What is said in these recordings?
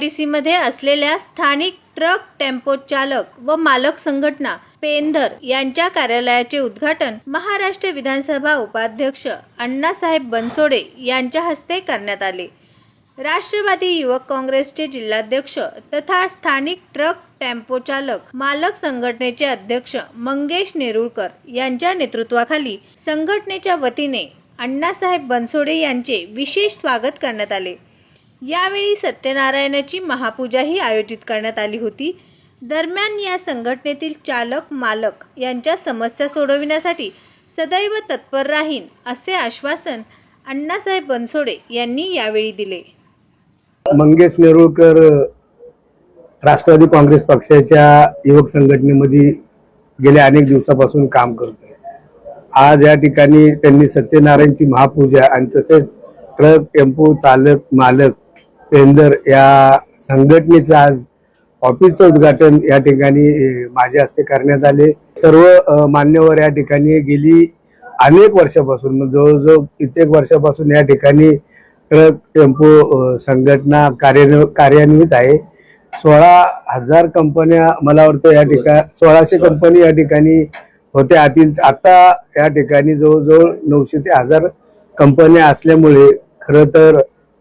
D मध्ये असलेल्या स्थानिक ट्रक टेम्पो चालक व मालक संघटना पेंधर यांच्या कार्यालयाचे उद्घाटन महाराष्ट्र विधानसभा उपाध्यक्ष अण्णासाहेब बनसोडे यांच्या हस्ते करण्यात आले. राष्ट्रवादी युवक काँग्रेसचे जिल्हाध्यक्ष तथा स्थानिक ट्रक टेम्पो चालक मालक संघटनेचे अध्यक्ष मंगेश नेरुळकर यांच्या नेतृत्वाखाली संघटनेच्या वतीने अण्णासाहेब बनसोडे यांचे विशेष स्वागत करण्यात आले. यावेळी सत्यनारायणाची महापूजाही आयोजित करण्यात आली होती. दरम्यान या संघटनेतील चालक मालक यांच्या समस्या सोडविण्यासाठी सदैव तत्पर राहीन असे आश्वासन अण्णासाहेब बनसोडे यांनी यावेळी दिले. मंगेश नेरुळकर राष्ट्रवादी काँग्रेस पक्षाच्या युवक संघटनेमध्ये गेल्या अनेक दिवसापासून काम करतोय. आज या ठिकाणी त्यांनी सत्यनारायणची महापूजा आणि तसेच ट्रक टेम्पो चालक मालक पेंदर या संघटनेचं आज ऑफिसचं उद्घाटन या ठिकाणी माझ्या हस्ते करण्यात आले. सर्व मान्यवर या ठिकाणी गेली अनेक वर्षापासून. जवळजवळ कित्येक वर्षापासून या ठिकाणी ट्रक टेम्पो संघटना कार्यान्व कार्यान्वित आहे. सोळा हजार कंपन्या मला वाटतं या ठिकाणी सोळाशे कंपनी या ठिकाणी होत्या आतील आता या ठिकाणी जवळजवळ नऊशे ते हजार कंपन्या असल्यामुळे खरं तर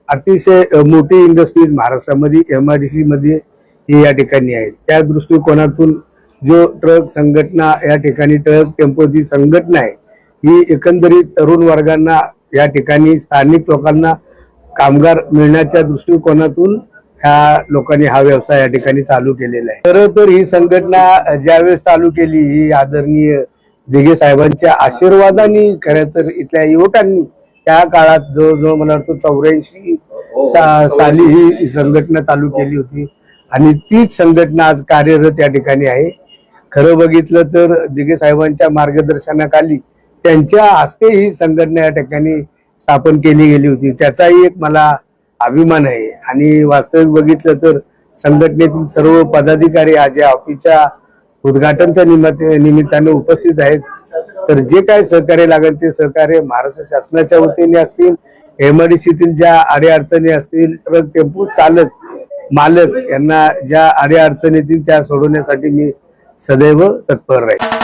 अतिशय मोठी इंडस्ट्रीज महाराष्ट्रामध्ये एम आर डी सी मध्ये ही या ठिकाणी आहेत. त्या दृष्टिकोनातून जो ट्रक संघटना या ठिकाणी ट्रक टेम्पोची संघटना आहे ही एकंदरीत तरुण वर्गांना या ठिकाणी स्थानिक लोकांना कामगार मिळण्याच्या दृष्टिकोनातून ह्या लोकांनी हा व्यवसाय या ठिकाणी चालू केलेला आहे. खरं तर ही संघटना ज्यावेळेस चालू केली ही आदरणीय दिघे साहेबांच्या आशीर्वादाने खरं तर इथल्या युवकांनी त्या काळात जवळजवळ मला वाटतं चौऱ्याऐंशी साली ही संघटना चालू केली होती. आणि तीच संघटना आज कार्यरत या ठिकाणी आहे. खरं बघितलं तर दिघे साहेबांच्या मार्गदर्शनाखाली त्यांच्या हस्ते ही संघटना या ठिकाणी स्थापन केली गेली होती. त्याचाही एक मला अभिमान आहे. आणि वास्तविक बघितलं तर संघटनेतील सर्व पदाधिकारी आज या ऑफिसच्या उद्घाटनच्या निमित्ताने उपस्थित आहेत. तर जे काय सहकार्य लागेल ते सहकार्य महाराष्ट्र शासनाच्या वतीने असतील एमआयडीसीतील ज्या अडीअडचणी असतील ट्रक टेम्पो चालक मालक यांना ज्या अडीअडचणी येतील त्या सोडवण्यासाठी मी सदैव तत्पर राहील.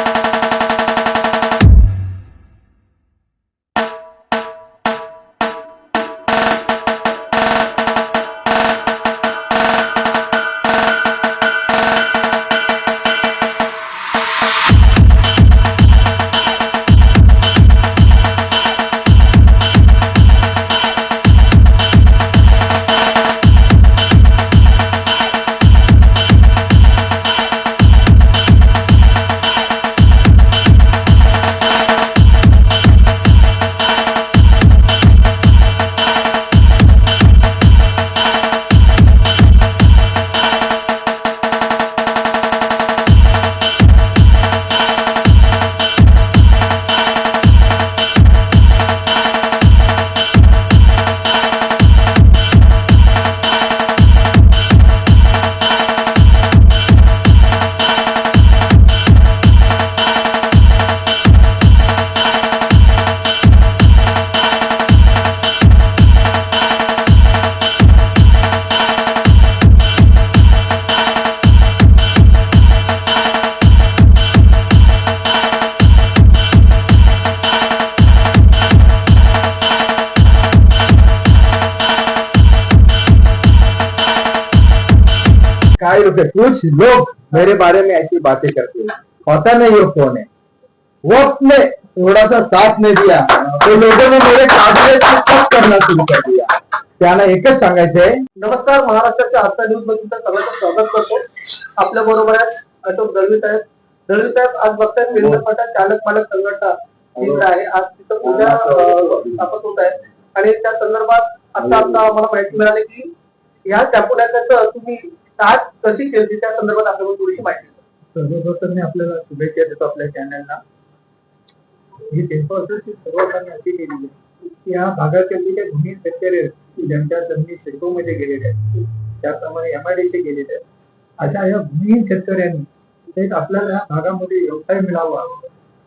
काय होते कुछ लोग मेरे बारे में ऐसी बातें करते हैं। होता नहीं वो कौन है। वक्त ने थोड़ा सा साथ नहीं दिया। तो लोगों ने मेरे काबिलियत को सब करना शुरू कर दिया। त्यांना एकच सांगायचंय नमस्कार महाराष्ट्राच्या आजच्या न्यूजमध्ये सगळ्यांचं स्वागत करतो. आपल्या बरोबर आहे अशोक दळवी साहेब. दळवी साहेब आज बघताय केंद्र चालक मालक संघटना आहे. आज तिथं पूजा स्थापत स्थापन होत आहे. आणि त्या संदर्भात आता आता आम्हाला माहिती मिळाली की या कॅम्पुटाचं तुम्ही आज कशी केली त्या संदर्भात आपल्याला थोडीशी माहिती सर्वप्रथम मी आपल्याला शुभेच्छा देतो आपल्या चॅनलला ही टेम्परची सुरुवात आम्ही अशी केलेली आहे की या भागातील जे काही भूमी शेतकरी आहेत ज्यांच्या जमिनी शेकोमध्ये गेलेल्या आहेत त्याप्रमाणे एमआयडीसी गेलेले आहेत अशा या भूमिहीन शेतकऱ्यांनी एक आपल्याला या भागामध्ये व्यवसाय मिळावा.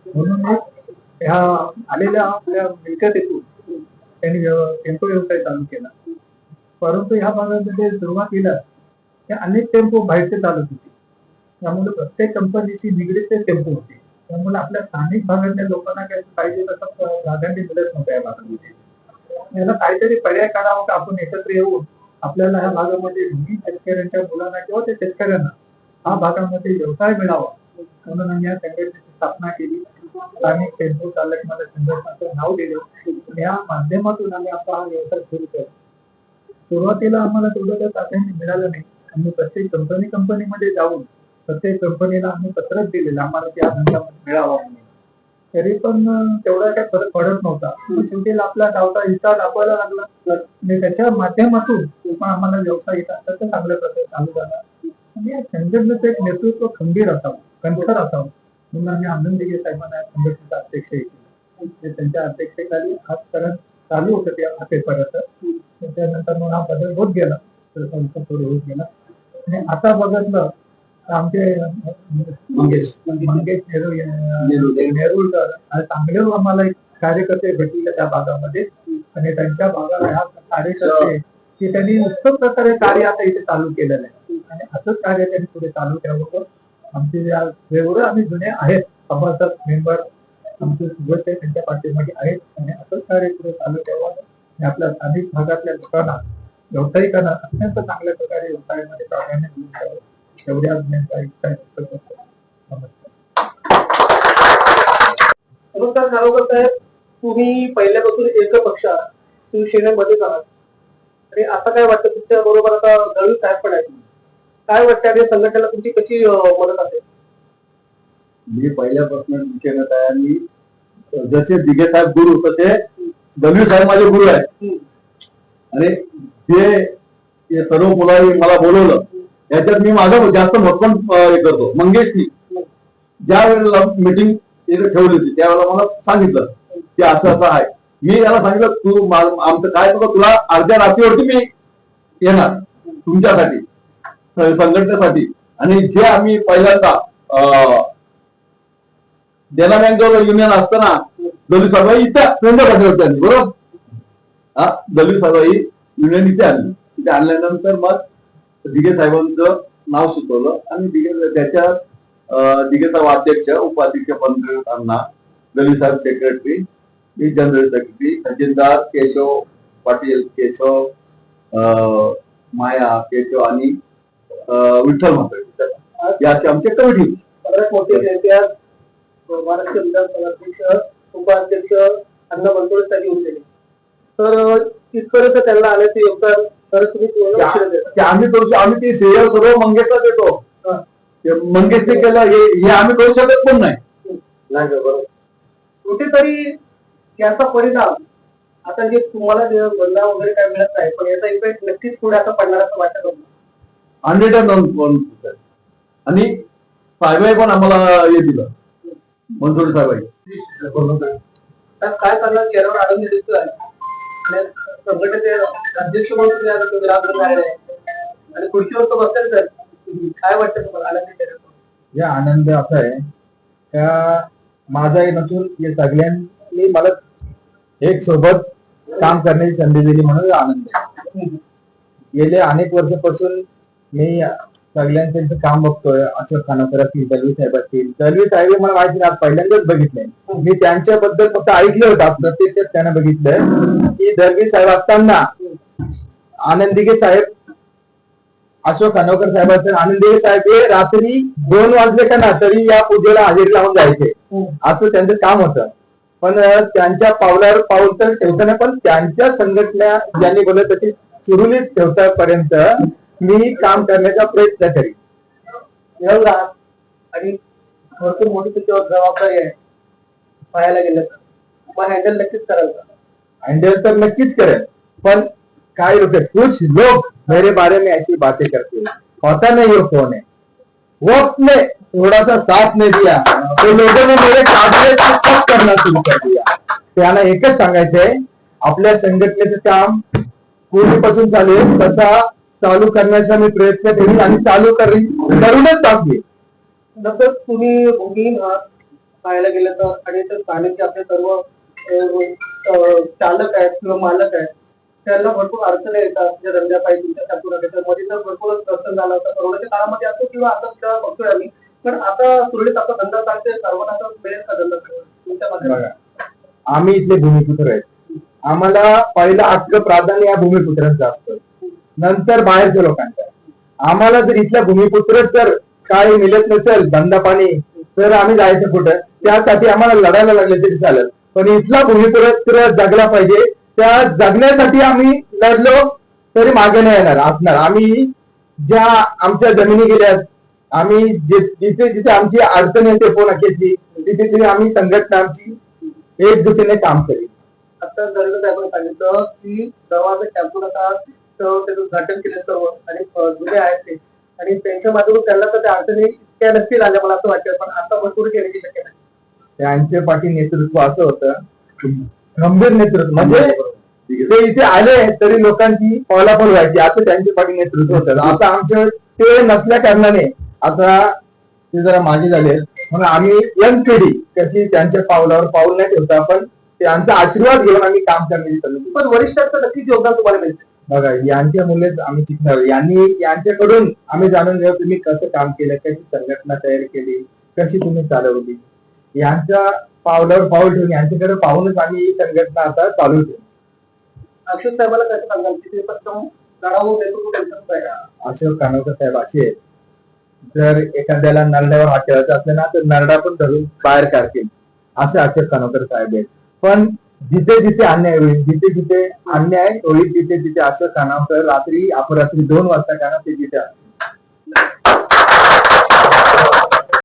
म्हणून एक ह्या आलेल्या आपल्या मिळकतीतून त्यांनी टेम्पो व्यवसाय चालू केला. परंतु ह्या भागामध्ये सुरुवातीला हे अनेक टेम्पो बाहेरचे चालत होते. त्यामुळे प्रत्येक कंपनीची निगडीत ते टेम्पो होते. त्यामुळे आपल्या स्थानिक भागातल्या लोकांना काही पाहिजे तसं प्राधान्य मिळत नव्हत्या या भागामध्ये. याला काहीतरी पर्याय काढावा का आपण एकत्र येऊन आपल्याला ह्या भागामध्ये दोन्ही शेतकऱ्यांच्या मुलांना किंवा त्या शेतकऱ्यांना हा भागामध्ये व्यवसाय मिळावा. म्हणून आम्ही या संघटनेची स्थापना केली. स्थानिक टेम्पो चालक मला संघटनाचं नाव दिलं. या माध्यमातून आम्ही आपला हा व्यवसाय सुरू केला. सुरुवातीला आम्हाला तेवढं काही प्राधान्य मिळालं नाही. आम्ही प्रत्येक कंपनी कंपनीमध्ये जाऊन प्रत्येक कंपनीला आम्ही पत्रच दिलेलं आम्हाला त्या धंद्यामध्ये मिळावा म्हणून. तरी पण तेवढा काही फरक पडत नव्हता. शेवटी आपला गावचा हिस्सा दाखवायला लागला. आणि त्याच्या माध्यमातून पण आम्हाला व्यवसाय येत असतात तर चांगल्या प्रकारे चालू झाला. आणि या संघटनेचं एक नेतृत्व खंबीर असावं कणखर असावं म्हणून आम्ही आनंद साहेबांना या संघटनेचा अध्यक्ष केलं ते त्यांच्या अध्यक्षतेखाली आजपर्यंत चालू होतं ते अखेरपर्यंत त्यानंतर मग हा बदल होत गेला. तर थोडं थोडं होत गेला. आणि आता बघितलं तर आमचे मंगेश. मंगेश नेहरू नेहरूळकर आज चांगले आम्हाला एक कार्यकर्ते भेटले त्या भागामध्ये. आणि त्यांच्या भागाला ह्या कार्यकर्ते की त्यांनी उत्तम प्रकारे कार्य आता इथे चालू केलेलं आहे. आणि असंच कार्य त्यांनी पुढे चालू ठेवावं आमचे जे आज जेवढे आम्ही जुने आहेत. सभासद मेंबर आमचे सोबत त्यांच्या पाठीमागे आहेत. आणि असंच कार्य पुढे चालू ठेवावं. आणि आपल्या स्थानिक भागातल्या लोकांना व्यावसायिकांना अत्यंत चांगल्या प्रकारे व्यवसायामध्ये प्राधान्य देऊन द्यावं एवढी आज मी त्यांच्या इच्छा व्यक्त करतो नमस्कार. नमस्कार खारोकर साहेब. तुम्ही पहिल्यापासून एक पक्ष आहात. आहात. आणि आता काय वाटतं तुमच्या बरोबर आता दळवी साहेब पण आहेत. काय वाटतं आणि संघटनेला तुमची कशी मदत असेल? मी पहिल्यापासून शिक्षणात आहे. आणि जसे दिघे साहेब गुरु तसे दलवी साहेब माझे गुरु आहेत. आणि जे तरुण सर्व मुलांनी मला बोलवलं याच्यात मी माझं जास्त मतपण हे करतो. मंगेशनी ज्या वेळेला मीटिंग ठेवली होती त्यावेळेला मला सांगितलं की असं असं आहे. मी याला सांगितलं तू आमचं काय करतो तुला अर्ध्या रात्रीवरती मी येणार तुमच्यासाठी संघटनेसाठी. आणि जे आम्ही पहिल्यांदा अं, देना बँक युनियन असताना दलित सभा इथं केंद्र पाठवत त्यांनी बरोबर? हा दलित साहेबाई युनियन इथे आणली. इथे आणल्यानंतर मग दिघे साहेबांचं नाव सुचवलं आणि दिघे त्याच्या अं, अध्यक्ष उपाध्यक्ष पंतप्रधानांना दलित साहेब सेक्रेटरी मी जनरल सेक्रेटरी खजिनदार केशव पाटील केशव अं, माया केशव आणि विठ्ठल म्हात्रे. याचे आमचे कमिटी सगळ्यात मोठे जयंती महाराष्ट्र विधानसभा उपाध्यक्ष अण्णा बनसोडे होऊन गेले. तर अं, इथपर्यंत त्यांना आल्याचे योगदान. तर तुम्ही पूर्ण देता. आम्ही करू शक- आम्ही ती श्रेय सर्व मंगेशला देतो. हा. ते मंगेशने केलं हे हे आम्ही करू शकत पण नाही. नाही का, बरोबर. कुठेतरी याचा परिणाम आता जे तुम्हाला जे बंदा वगैरे काय मिळत नाही पण याचा इफेक्ट नक्कीच पुढे आता पडणार असं वाटत होतं. हंड्रेड अँड आणि साहेबाई पण आम्हाला हे दिलं. मनसोडी साहेबाई. तर काय करणार? चेहऱ्यावर आनंद दिसतोय. संघटनेचे अध्यक्ष म्हणून तुम्ही आता तुम्ही राबून राहिले आणि खुर्चीवर तो बसेल तर काय वाटतं तुम्हाला? आनंद या आनंद असा आहे. का माझा हे नसून या सगळ्यांनी मला एक सोबत काम करण्याची संधी दिली म्हणून आनंद आहे. गेले अनेक वर्षापासून मी सगळ्यांचं काम बघतोय. अशोक खानाकर असतील दलवी साहेब असतील. दलवी साहेब मला माहिती नाही आज पहिल्यांदाच बघितलंय मी त्यांच्याबद्दल फक्त ऐकलं होतं. प्रत्यक्षात त्यांना बघितलंय. की दलवी साहेब असताना आनंदिगे साहेब अशोक खानोकर साहेब असतील आनंदी साहेब हे रात्री दोन वाजले का ना तरी या पूजेला हजेरी लावून जायचे. असं त्यांचं काम होतं. पण त्यांच्या पावलावर पाऊल तर ठेवताना पण त्यांच्या संघटना ज्यांनी बोलत तशी सुरुलीत ठेवतापर्यंत मी काम करण्याचा प्रयत्न करीन. एवढा. आणि भरपूर मोठी तुमच्यावर जबाबदारी आहे. पाहायला गेलं तर. मग हँडल नक्कीच कराल का? हँडल तर नक्कीच करेल. पण काय लोग कुछ लोग मेरे बारे में ऐसी बातें करते हैं. होता नहीं वो कौन है वक्त ने थोड़ा सा साथ नहीं दिया. तो लोगों ने मेरे काबिलियत को सब करना शुरू कर दिया. त्यांना एकच सांगायचंय आपल्या संघटनेचं काम पूर्वीपासून चालू आहे. तसा चालू करण्याचा मी प्रयत्न करीन आणि चालू करीन. करूनच टाकली नंतर तुम्ही भूमिहीन आहात पाहायला गेलं तर आणि तर स्थानिक जे आपले सर्व चालक आहेत किंवा मालक आहेत त्यांना भरपूर अडचणी येतात. ज्या धंद्यापायी तुमच्या टेम्पोला तर मध्ये तर भरपूरच प्रसंग झाला होता. कोरोनाच्या काळामध्ये असतो किंवा आता सुद्धा बघतोय आम्ही पण आता सुरळीत आपला धंदा चालतोय. सर्वांना मिळेल का धंदा तुमच्या बघा आम्ही इथले भूमिपुत्र आहेत. आम्हाला पहिलं हक्क प्राधान्य या भूमिपुत्रांचं असतं. नंतर बाहेरच्या लोकांचं आम्हाला जर इथल्या भूमिपुत्र जर काय मिळत नसेल धंदा पाणी तर आम्ही जायचं कुठं? त्यासाठी आम्हाला लढायला लागले तरी चालेल. पण इथला भूमिपुत्र जगला पाहिजे. त्या जगण्यासाठी आम्ही लढलो तरी मागे नाही येणार असणार आम्ही ज्या आमच्या जमिनी गेल्यात आम्ही जिथे जिथे आमची अडचण येते फोनाक्याची तिथे तिथे आम्ही संघटना आमची एकजुटीने काम करेल. आता दरवेळेस आपण सांगितलं की जेव्हा टेम्पो आता त्याचं उद्घाटन केलं सर्व आणि जुने आहेत ते. आणि त्यांच्या माध्यमातून त्यांना तर त्या अडचणी त्या नसतील आल्या मला असं वाटतं पण आता भरपूर येण्याची शक्यता. आहे त्यांच्या पाठी नेतृत्व असं होतं गंभीर नेतृत्व. म्हणजे ते इथे आले तरी लोकांची पॉलापल व्हायची असं त्यांच्या पाठी नेतृत्व होतं. आता आमच्या ते नसल्या कारणाने आता ते जरा मागे झाले म्हणून आम्ही यंग पिढी कशी त्यांच्या पावलावर पाऊल नाही ठेवता पण त्यांचा आशीर्वाद घेऊन आम्ही काम करण्याची संधी पण वरिष्ठांचं नक्कीच योगदान तुम्हाला मिळते बघा यांच्या मुलेच आम्ही शिकणार. यांनी यांच्याकडून आम्ही जाणून घेऊ तुम्ही कसं काम केलं कशी संघटना तयार केली कशी तुम्ही चालवली. यांच्या पावलावर पाऊल ठेवून यांच्याकडे पाहूनच आम्ही ही संघटना आता चालू ठेवू. अक्षय साहेबाला कसं सांगाल? की अशोक कानोकर साहेब असे आहेत. जर एखाद्याला नरड्यावर हात ठेवायचा असेल ना तर नरडा पण धरून बाहेर काढतील. असे अशोक कानोकर साहेब आहेत. पण जिथे जिथे अन्याय होईल जिथे जिथे अन्याय होईल तिथे तिथे असं कानोकर रात्री अपरात्री दोन वाजता काना ते जिथे